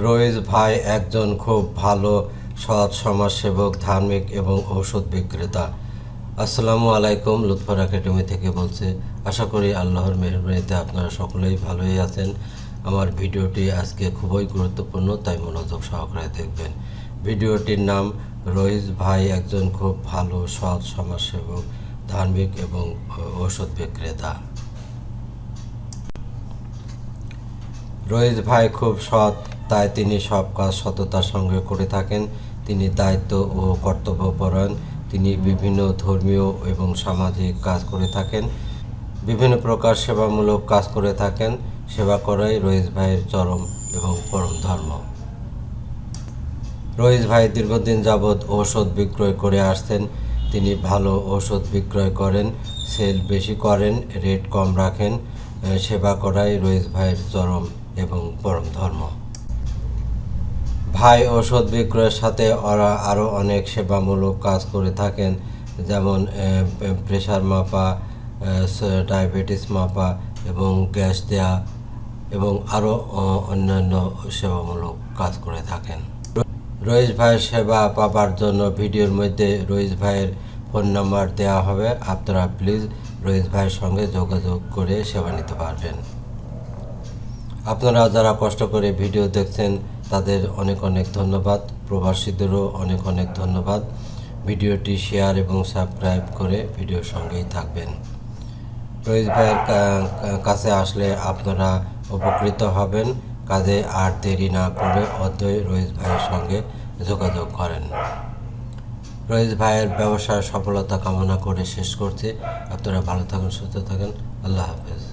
রইজ ভাই একজন খুব ভালো সৎ সমাজসেবক, ধার্মিক এবং ঔষধ বিক্রেতা। আসসালামু আলাইকুম, লুৎফর একাডেমি থেকে বলছে, আশা করি আল্লাহর মেহরবানিতে আপনারা সকলেই ভালোই আছেন। আমার ভিডিওটি আজকে খুবই গুরুত্বপূর্ণ, তাই মনোযোগ সহকারে দেখবেন। ভিডিওটির নাম রইজ ভাই একজন খুব ভালো সৎ সমাজসেবক, ধার্মিক এবং ঔষধ বিক্রেতা। রোহিত ভাই খুব সৎ তাই তিনি সব কাজ সততার সঙ্গে করে থাকেন। তিনি দায়িত্ব ও কর্তব্যপরায়ণ তিনি বিভিন্ন ধর্মীয় এবং সামাজিক কাজ করে থাকেন। বিভিন্ন প্রকার সেবামূলক কাজ করে থাকেন। সেবা করাই রোহিত ভাইয়ের চরম এবং পরম ধর্ম। রোহিত ভাই দীর্ঘদিন যাবৎ ঔষধ বিক্রয় করে আসছেন। তিনি ভালো ঔষধ বিক্রয় করেন, সেল বেশি করেন, রেট কম রাখেন। সেবা করাই রোহিত ভাইয়ের চরম এবং পরম ধর্ম। ভাই ঔষধ বিক্রয়ের সাথে ওরা আরও অনেক সেবামূলক কাজ করে থাকেন, যেমন প্রেশার মাপা ডায়াবেটিস মাপা এবং গ্যাস দেয়া এবং আরও অন্যান্য সেবামূলক কাজ করে থাকেন। রইস ভাইয়ের সেবা পাবার জন্য ভিডিওর মধ্যে রইস ভাইয়ের ফোন নাম্বার দেওয়া হবে। আপনারা প্লিজ রইস ভাইয়ের সঙ্গে যোগাযোগ করে সেবা নিতে পারবেন। আপনারা যারা কষ্ট করে ভিডিও দেখছেন তাদের অনেক অনেক ধন্যবাদ। প্রবাসীদেরও অনেক অনেক ধন্যবাদ। ভিডিওটি শেয়ার এবং সাবস্ক্রাইব করে ভিডিওর সঙ্গেই থাকবেন। রোহিত ভাইয়ের কাছে আসলে আপনারা উপকৃত হবেন। কাজে আর দেরি না করে অদ্বৈ রোহিত ভাইয়ের সঙ্গে যোগাযোগ করেন। রোহিত ভাইয়ের ব্যবসার সফলতা কামনা করে শেষ করছি। আপনারা ভালো থাকুন, সুস্থ থাকেন। আল্লাহ হাফেজ।